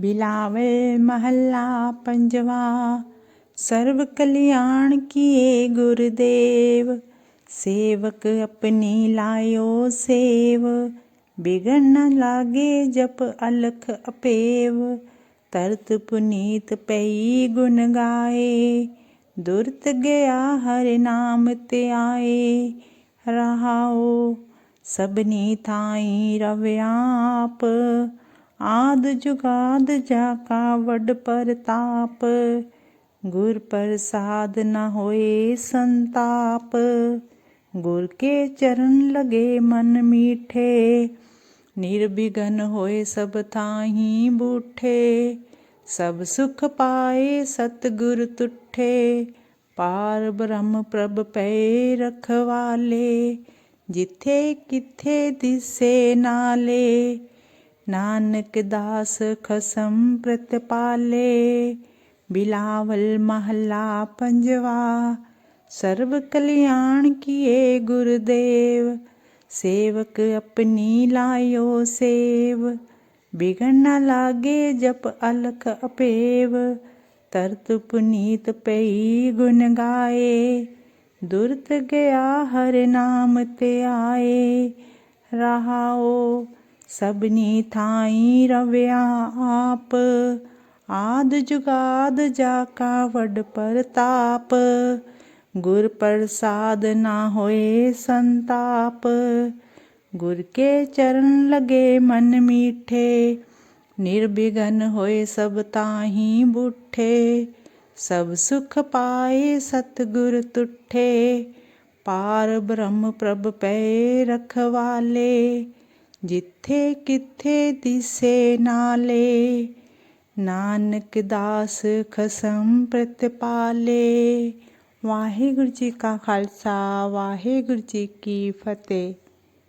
ਬਿਲਾਵਲ ਮਹੱਲਾ ਪੰਜਵਾ ਸਰਬ ਕਲਿਆਣ ਕੀਏ ਗੁਰਦੇਵ, ਸੇਵਕ ਆਪਣੀ ਲਾਇਓ ਸੇਵ, ਬਿਗਨ ਨ ਲਾਗੇ ਜਪ ਅਲਖ ਅਪੇਵ, ਤਰਤ ਪੁਨੀਤ ਪਈ ਗੁਣ ਗਾਏ, ਦੁਰਤ ਗਿਆ ਹਰ ਨਾਮ ਤੇ ਆਏ ਰਹਾਓ ਸਭਨੀ ਥਾਈ ਰਵਿਆਪ ਆਦ ਜੁਗਾਦ ਜਾ ਕਾ ਵੱਡ ਪ੍ਰਤਾਪ, ਗੁਰ ਪ੍ਰਸਾਦ ਨਾ ਹੋਏ ਸੰਤਾਪ। ਗੁਰ ਕੇ ਚਰਨ ਲਗੇ ਮਨ ਮੀਠੇ ਨਿਰਬਿਗਨ ਹੋਏ ਸਭ ਥਾਹੀ ਬੂਠੇ। ਸਭ ਸੁਖ ਪਾਏ ਸਤਿਗੁਰ ਤੁਠੇ, ਪਾਰ ਬ੍ਰਹਮ ਪ੍ਰਭ ਪਏ ਰਖਵਾਲੇ। ਜਿੱਥੇ ਕਿਥੇ ਦਿਸੇ ਨਾਲੇ ਨਾਨਕ ਦਾਸ ਖਸਮ ਪ੍ਰਤਪਾਲੇ ਬਿਲਾਵਲ ਮਹੱਲਾ ਪੰਜਵਾ, ਸਰਬ ਕਲਿਆਣ ਕੀਏ ਗੁਰਦੇਵ, ਸੇਵਕ ਆਪਣੀ ਲਾਇਓ ਸੇਵ, ਬਿਗਨ ਨਾ ਲਾਗੇ ਜਪ ਅਲਖ ਅਪੇਵ, ਤਰਤ ਪੁਨੀਤ ਪਈ ਗੁਣ ਗਾਏ, ਦੁਰਤ ਗਿਆ ਹਰ ਨਾਮ ਤੇ ਆਏ ਰਹਾਓ ਸਭਨੀ ਥਾਈ ਰਵਿਆ ਆਪ, ਆਦ ਜੁਗਾਦ ਜਾ ਕਾ ਵੱਡ ਪ੍ਰਤਾਪ, ਗੁਰ ਪ੍ਰਸਾਦ ਨਾ ਹੋਏ ਸੰਤਾਪ, ਗੁਰ ਕੇ ਚਰਨ ਲਗੇ ਮਨ ਮੀਠੇ ਨਿਰਬਿਗਨ ਹੋਏ ਸਭ ਤਾਹੀ ਬੁੱਠੇ, ਸਭ ਸੁਖ ਪਾਏ ਸਤਿਗੁਰ ਤੁਠੇ, ਪਾਰ ਬ੍ਰਹਮ ਪ੍ਰਭ ਪਏ ਰਖਵਾਲੇ ਜਿੱਥੇ ਕਿੱਥੇ ਦਿਸੇ ਨਾਲੇ, ਨਾਨਕ ਦਾਸ ਖਸਮ ਪ੍ਰਤਪਾਲੇ ਵਾਹਿਗੁਰੂ ਜੀ ਕਾ ਖਾਲਸਾ, ਵਾਹਿਗੁਰੂ ਜੀ ਕੀ ਫਤਿਹ।